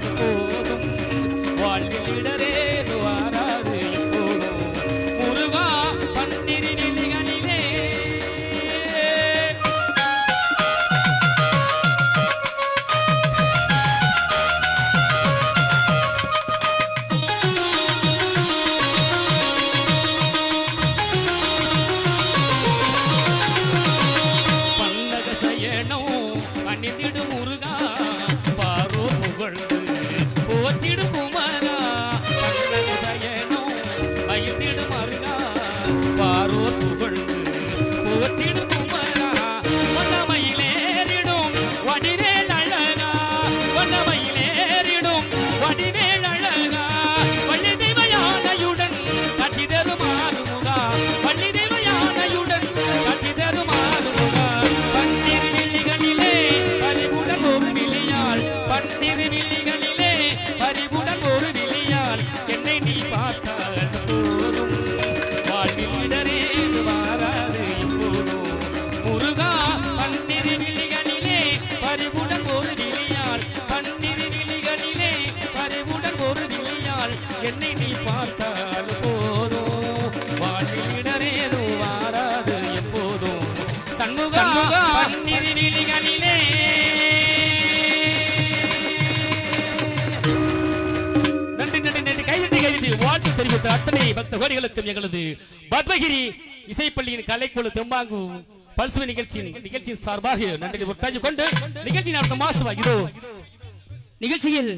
time. புகழ்ந்து போற்றி வாழ்த்து தெரிவித்த அத்தனை பக்த கோடிகளுக்கும் எங்களது பத்மகிரி இசைப்பள்ளியின் கலைக்குழு தெம்பாங்கு பல்சுவை நிகழ்ச்சியின் நிகழ்ச்சியின் சார்பாக நன்றி உற்றாஜி கொண்டு நிகழ்ச்சி நடத்த மாசுவா இதோ. நிகழ்ச்சியில்